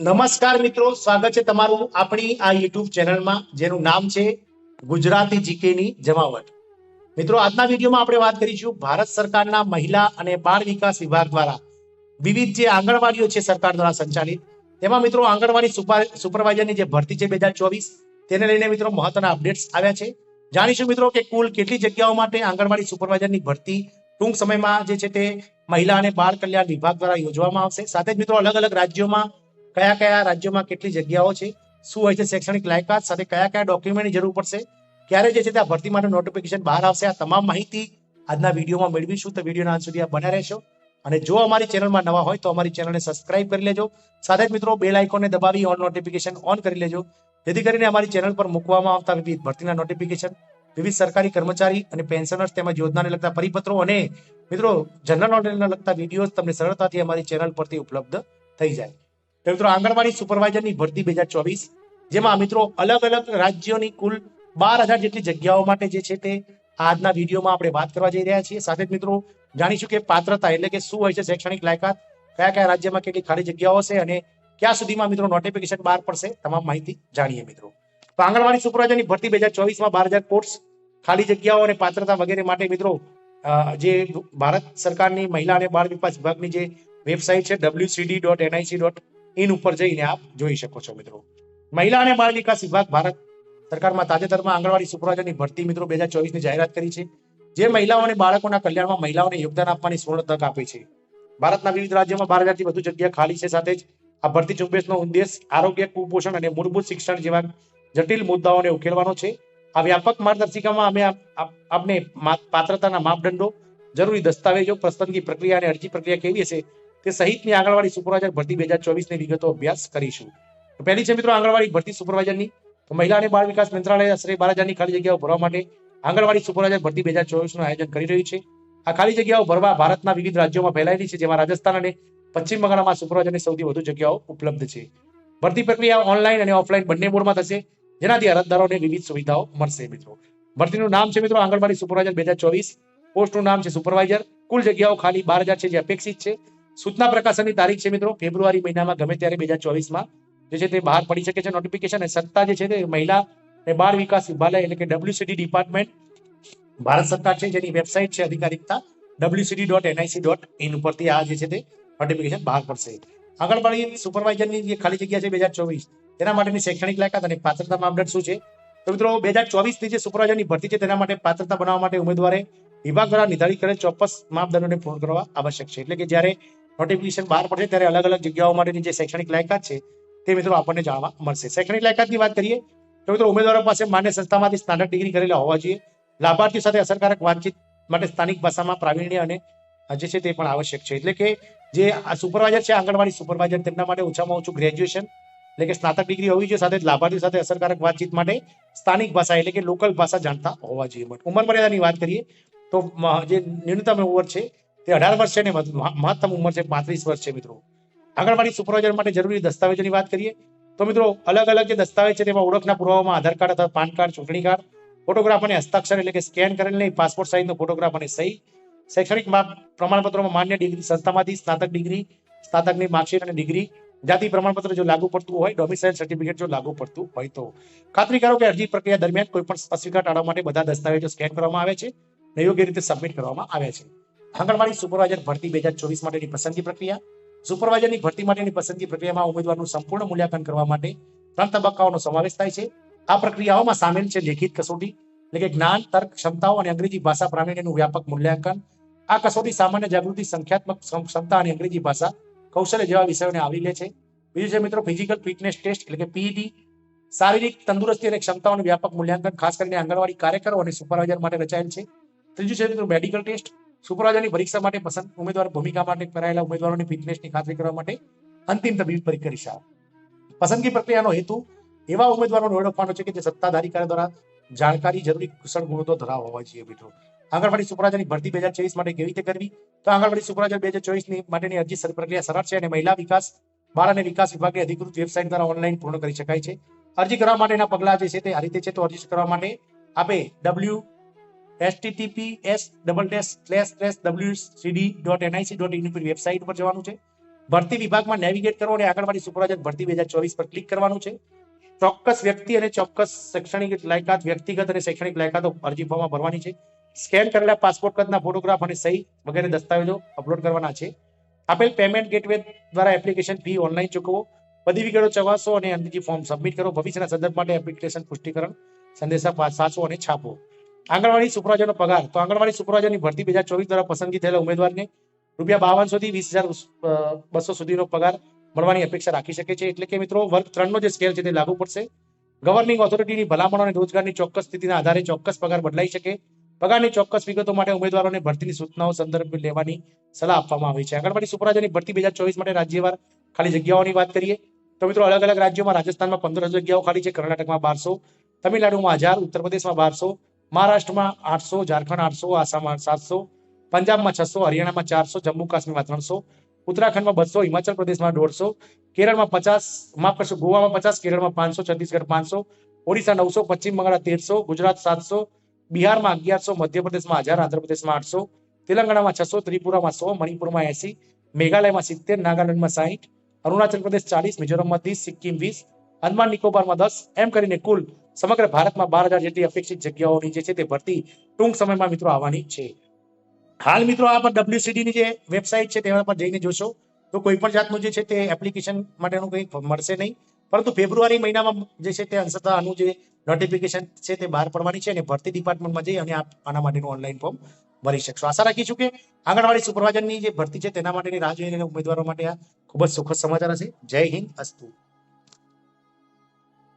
નમસ્કાર મિત્રો, સ્વાગત છે તમારું આપણી આ યુટ્યુબ ચેનલમાં, જેનું નામ છે ગુજરાતી જીકેની જમાવટ. મિત્રો, આજના વિડીયોમાં આપણે વાત કરીશું ભારત સરકારના મહિલા અને બાળ વિકાસ વિભાગ દ્વારા વિવિધ જે આંગણવાડીઓ છે સરકાર દ્વારા સંચાલિત. તેમાં મિત્રો, આંગણવાડી સુપર- સુપરવાઇઝરની જે ભરતી છે બે હજાર ચોવીસ, તેને લઈને મિત્રો મહત્વના અપડેટ્સ આવ્યા છે. જાણીશું મિત્રો કે કુલ કેટલી જગ્યાઓ માટે આંગણવાડી સુપરવાઇઝરની ભરતી ટૂંક સમયમાં જે છે તે મહિલા અને બાળ કલ્યાણ વિભાગ દ્વારા યોજવામાં આવશે. સાથે જ મિત્રો અલગ અલગ રાજ્યોમાં કયા કયા રાજ્યોમાં કેટલી જગ્યાઓ છે, શું હોય છે, શૈક્ષણિક લાયકાત સાથે કયા કયા ડોક્યુમેન્ટની જરૂર પડશે, ક્યારે જે છે તે આ ભરતી માટે નોટિફિકેશન બહાર આવશે, આ તમામ માહિતી આજના વિડીયોમાં મેળવીશું. તો વિડીયોના અંત સુધી આ બન્યા રહેશો. અને જો અમારી ચેનલમાં નવા હોય તો અમારી ચેનલને સબસ્ક્રાઇબ કરી લેજો. સાથે જ મિત્રો બેલ આઇકોનને દબાવી ઓન નોટિફિકેશન ઓન કરી લેજો. જેથી કરીને અમારી ચેનલ પર મૂકવામાં આવતા વિવિધ ભરતીના નોટિફિકેશન વિવિધ સરકારી કર્મચારી અને પેન્શનર્સ તેમજ યોજનાને લગતા પરિપત્રો અને મિત્રો જનરલ નોલેજને લગતા વીડિયો તમને સરળતાથી અમારી ચેનલ પરથી ઉપલબ્ધ થઈ જાય. મિત્રો આંગણવાડી સુપરવાઇઝરની ભરતી બે હજાર ચોવીસ, જેમાં મિત્રો અલગ અલગ રાજ્યોની કુલ બાર હજાર જેટલી જગ્યાઓ માટે જે છે તે આજના વિડીયોમાં આપણે વાત કરવા જઈ રહ્યા છીએ. સાથે જ મિત્રો જાણીશું કે પાત્રતા એટલે કે શું હોય છે શૈક્ષણિક લાયકાત, કયા કયા રાજ્યમાં કેટલી ખાલી જગ્યાઓ છે અને ક્યાં સુધીમાં મિત્રો નોટિફિકેશન બહાર પડશે તમામ માહિતી જાણીએ મિત્રો. તો આંગણવાડી સુપરવાઇઝરની ભરતી બે હજાર ચોવીસમાં બાર હજાર પોસ્ટ ખાલી જગ્યાઓ અને પાત્રતા વગેરે માટે મિત્રો જે ભારત સરકારની મહિલા અને બાળ વિકાસ વિભાગની જે વેબસાઇટ છે WCD dot NIC dot in ઉપર જઈને આપ જોઈ શકો છો મિત્રો. મહિલા અને બાળ વિકાસ વિભાગ ભારત સરકારમાં તાજેતરમાં આંગણવાડી સુપરવાઇઝરની ભરતી મિત્રો બે હજાર જાહેરાત કરી છે, જે મહિલાઓ અને બાળકોના કલ્યાણમાં મહિલાઓને યોગદાન આપવાની સુવર્ણ તક આપે છે. ભારતના વિવિધ રાજ્યોમાં બાર હજારથી વધુ જગ્યા ખાલી છે, સાથે જ આ ભરતી ઝુંબેશનો ઉદ્દેશ આરોગ્ય, કુપોષણ અને મૂળભૂત શિક્ષણ જેવા જટિલ મુદ્દાઓને ઉકેલવાનો છે. આ વ્યાપક માર્ગદર્શિકામાં અમે આપ- આપ- આપને પાત્રતાના માપદંડો, જરૂરી દસ્તાવેજો પસંદગી પ્રક્રિયા અને અરજી પ્રક્રિયા કેવી હશે તે સહિતની આંગણવાડી સુપરવાઇઝર ભરતી બે હજાર ચોવીસની વિગતો અભ્યાસ કરીશું. તો પહેલી છે મિત્રો આંગણવાડી ભરતી સુપરવાઇઝરની. તો મહિલા અને બાળ વિકાસ મંત્રાલય આશરે બાર હજારની ખાલી જગ્યાઓ ભરવા માટે આંગણવાડી સુપરવાઇઝર ભરતી બે હજાર ચોવીસનું આયોજન કરી રહ્યું છે. આ ખાલી જગ્યાઓ ભરવા ભારતના વિવિધ રાજ્યોમાં ફેલાયેલી છે, જેમાં રાજસ્થાન અને પશ્ચિમ બંગાળમાં સુપરવાઇઝરની સૌથી વધુ જગ્યાઓ ઉપલબ્ધ છે. ભરતી પ્રક્રિયા ઓનલાઈન અને ઓફલાઈન બંને મોડમાં થશે, જેનાથી અરજદારોને વિવિધ સુવિધાઓ મળશે મિત્રો. ભરતીનું નામ છે મિત્રો આંગણવાડી સુપરવાઇઝર બે હજાર ચોવીસ. પોસ્ટનું નામ છે સુપરવાઇઝર. કુલ જગ્યાઓ ખાલી બાર હજાર છે, જે અપેક્ષિત છે. સૂચના પ્રકાશનની તારીખ છે મિત્રો, ફેબ્રુઆરી મહિનામાં ગમે ત્યારે બે હજાર ચોવીસમાં જે છે તે બહાર પડી શકે છે નોટિફિકેશન સત્તા જે છે તે મહિલા અને બાળ વિકાસ વિભાલય એટલે કે ડબ્લ્યુસીડી ડિપાર્ટમેન્ટ ભારત સરકાર છે જેની વેબસાઇટ છે અધિકારિકતા WCD dot NIC dot in ઉપરથી આ જે છે તે નોટિફિકેશન બહાર પડશે. આંગણવાડી સુપરવાઇઝરની જે ખાલી જગ્યા છે બે હજાર ચોવીસ, તેના માટેની શૈક્ષણિક લાયકાત અને પાત્રતા માપદંડ શું છે? તો મિત્રો, બે હજાર ચોવીસની જે સુપરવાઇઝરની ભરતી છે તેના માટે પાત્રતા બનાવવા માટે ઉમેદવારે વિભાગ દ્વારા નિર્ધારિત કરેલ ચોક્કસ માપદંડોને પૂર્ણ કરવા આવશ્યક છે. એટલે કે જ્યારે નોટિફિકેશન બહાર પડશે ત્યારે અલગ અલગ જગ્યાઓ માટેની જે શૈક્ષણિક લાયકાત છે, તે મિત્રો આપણને જાણવા મળશે. શૈક્ષણિક લાયકાતની વાત કરીએ, તો મિત્રો ઉમેદવારો પાસે માન્ય સંસ્થામાંથી સ્નાતક ડિગ્રી કરેલા હોવા જોઈએ. લાભાર્થીઓ સાથે અસરકારક વાતચીત માટે સ્થાનિક ભાષામાં પ્રાવીણ્ય અને જે છે તે પણ આવશ્યક છે. એટલે કે જે સુપરવાઇઝર છે, આંગણવાડી સુપરવાઇઝર તેમના માટે ઓછામાં ઓછું ગ્રેજ્યુએશન એટલે કે સ્નાતક ડિગ્રી હોવી જોઈએ, સાથે લાભાર્થીઓ સાથે અસરકારક વાતચીત માટે સ્થાનિક ભાષા, એટલે કે લોકલ ભાષા જાણતા હોવા જોઈએ. ઉંમર મર્યાદાની વાત કરીએ, તો જે ન્યૂનતમ ઉંમર છે તે અઢાર વર્ષ અને મહત્તમ ઉંમર છે, પાંત્રીસ વર્ષ છે મિત્રો. આંગણવાડી સુપરવાઇઝર માટે જરૂરી દસ્તાવેજોની વાત કરીએ, તો મિત્રો અલગ અલગ જે દસ્તાવેજ છે તેમાં ઓળખના પુરાવામાં આધાર કાર્ડ અથવા પાન કાર્ડ, ચૂંટણી કાર્ડ, ફોટોગ્રાફ અને હસ્તાક્ષર એટલે કે સ્કેન કરેલ નહીં પાસપોર્ટ સાઇઝનો ફોટોગ્રાફ અને સહી, શૈક્ષણિક પ્રમાણપત્રોમાં માન્ય ડિગ્રી સંસ્થામાંથી સ્નાતક ડિગ્રી, સ્નાતકની માર્કશીટ અને ડિગ્રી, જાતિ પ્રમાણપત્ર જો લાગુ પડતું હોય ડોમિસાઇલ સર્ટિફિકેટ જો લાગુ પડતું હોય તો. ખાતરી કરો કે અરજી પ્રક્રિયા દરમિયાન કોઈ પણ અસ્વીકાર ટાળવા માટે બધા દસ્તાવેજો સ્કેન કરવામાં આવે છે અને યોગ્ય રીતે સબમિટ કરવામાં આવે છે. આંગણવાડી સુપરવાઇઝર ભરતી બે હજાર ચોવીસ માટેની પસંદગી પ્રક્રિયા. સુપરવાઇઝરની ભરતી માટેની પસંદગી પ્રક્રિયામાં ઉમેદવારનું સંપૂર્ણ મૂલ્યાંકન કરવા માટે ત્રણ તબક્કાઓનો સમાવેશ થાય છે. આ પ્રક્રિયાઓમાં સામેલ છે લેખિત કસોટી, એટલે કે જ્ઞાન, તર્ક, ક્ષમતાઓ અને અંગ્રેજી ભાષા પ્રાવીણ્યનું વ્યાપક મૂલ્યાંકન. આ કસોટી સામાન્ય જાગૃતિ, સંખ્યાત્મક ક્ષમ- ક્ષમતા અને અંગ્રેજી ભાષા કૌશલ્ય જેવા વિષયોને આવરી લે છે. બીજું છે મિત્રો ફિઝિકલ ફિટનેસ ટેસ્ટ એટલે કે પીઈટી શારીરિક તંદુરસ્તી અને ક્ષમતાઓનું વ્યાપક મૂલ્યાંકન, ખાસ કરીને આંગણવાડી કાર્યકરો અને સુપરવાઇઝર માટે રચાયેલ છે. ત્રીજું છે મિત્રો મેડિકલ ટેસ્ટ સુપરવાઇઝરની પરીક્ષા માટે પસંદ ઉમેદવાર ભૂમિકા માટે કરાયેલા ઉમેદવારોની ફિટનેસની ખાતરી કરવા માટે અંતિમ તબીબી પરીક્ષા પસંદગી પ્રક્રિયાનો હેતુ એવા ઉમેદવારોને ઓળખવાનો છે કે જે સત્તાધારી કાર્ય દ્વારા જાણકારી, જરૂરી કુશળ ગુણો તો ધરાવવા હોવા જોઈએ મિત્રો. આંગણવાડી સુપરવાઇઝરની ભરતી બે હજાર ચોવીસ માટે કેવી રીતે કરવી? તો આંગણવાડી સુપરવાઇઝર બે હજાર ચોવીસની માટેની અરજી પ્રક્રિયા સરળ છે અને મહિલા વિકાસ, બાળ અને વિકાસ વિભાગની અધિકૃત વેબસાઇટ દ્વારા ઓનલાઈન પૂર્ણ કરી શકાય છે. અરજી કરવા માટેના પગલાં જે છે તે આ રીતે છે. તો અરજી કરવા માટે આપે W https double dash slash slash W CD dot NIC dot in website પર જવાનું છે. ભરતી વિભાગમાં નેવિગેટ કરો અને આંગણવાડી સુપરવાઇઝર ભરતી બે હજાર ચોવીસ પર ક્લિક કરવાનું છે. ચોક્કસ વ્યક્તિ અને ચોક્કસ શૈક્ષણિક લાયકાત, વ્યક્તિગત અને શૈક્ષણિક લાયકાતો અરજી ફોર્મમાં ભરવાની છે. સ્કેન કરેલા પાસપોર્ટ કદના ફોટોગ્રાફ અને સહી વગેરે દસ્તાવેજો અપલોડ કરવાના છે. આપેલ પેમેન્ટ ગેટવે દ્વારા એપ્લિકેશન ફી ઓનલાઈન ચૂકવો. બધી વિગતો ચવાસો અને અંગ્રેજી ફોર્મ સબમિટ કરો. ભવિષ્યના સંદર્ભ માટે એપ્લિકેશન પુષ્ટિકરણ સંદેશા સાચવો અને છાપો. આંગણવાડી સુપરવાઇઝરનો પગાર. તો આંગણવાડી સુપરવાઇઝરની ભરતી બે હજાર ચોવીસ દ્વારા પસંદગી થયેલા ઉમેદવારને રૂપિયા બાવનસોથી વીસ હજાર બસો સુધીનો પગાર મળવાની અપેક્ષા રાખી શકે છે. એટલે કે મિત્રો, વર્ગ ત્રણનો જે સ્કેલ છે તે લાગુ પડશે. ગવર્નિંગ ઓથોરિટીની ભલામણો અને રોજગારની ચોક્કસ સ્થિતિના આધારે ચોક્કસ પગાર બદલાઈ શકે. પગારની ચોક્કસ વિગતો માટે ઉમેદવારોને ભરતીની સૂચનાઓ સંદર્ભ લેવાની સલાહ આપવામાં આવી છે. આંગણવાડી સુપરવાઇઝરની ભરતી બે ચોવીસ માટે રાજ્યવાર ખાલી જગ્યાઓની વાત કરીએ, તો મિત્રો અલગ અલગ રાજ્યોમાં રાજસ્થાનમાં પંદર જગ્યાઓ ખાલી છે. કર્ણાટકમાં બારસો, તમિલનાડુમાં હજાર, ઉત્તર પ્રદેશમાં બારસો મહારાષ્ટ્રમાં આઠસો ઝારખંડ આઠસો આસામમાં સાતસો પંજાબમાં છસો હરિયાણામાં ચારસો જમ્મુ કાશ્મીરમાં ત્રણસો ઉત્તરાખંડમાં બસો હિમાચલ પ્રદેશમાં દોઢસો કેરળમાં પચાસ માફ કરશો ગોવામાં પચાસ કેરળમાં પાંચસો છત્તીસગઢ પાંચસો ઓડિશા નવસો પશ્ચિમ બંગાળ તેરસો ગુજરાત સાતસો બિહારમાં અગિયારસો મધ્યપ્રદેશમાં હજાર આંધ્રપ્રદેશમાં આઠસો તેલંગાણામાં છસો ત્રિપુરામાં સો મણિપુરમાં એસી મેઘાલયમાં સિત્તેર નાગાલેન્ડમાં સાહીઠ અરુણાચલ પ્રદેશ ચાલીસ મિઝોરમમાં ત્રીસ સિક્કિમ વીસ અંદમાન નિકોબારમાં દસ એમ કરીને કુલ સમગ્ર ભારતમાં બાર હજાર જેટલી અપેક્ષિત જગ્યાઓની જે છે તે ભરતી ટૂંક સમયમાં મિત્રો આવવાની છે. હાલ મિત્રો આ પર WCD જે વેબસાઇટ છે તેના પર જઈને જોશો, તો કોઈ પણ જાતનું જે છે તે એપ્લિકેશન માટેનું કંઈ મળશે નહીં. પરંતુ ફેબ્રુઆરી મહિનામાં જે છે તે અંશતઃ આનું જે નોટિફિકેશન છે તે બહાર પડવાની છે અને ભરતી ડિપાર્ટમેન્ટમાં જઈ અને આના માટેનું ઓનલાઈન ફોર્મ ભરી શકશો. આશા રાખીશું કે આંગણવાડી સુપરવાઇઝરની જે ભરતી છે તેના માટેની રાહ જોઈને ઉમેદવારો માટે આ ખૂબ જ સુખદ સમાચાર હશે. જય હિન્દ, અસ્તુ.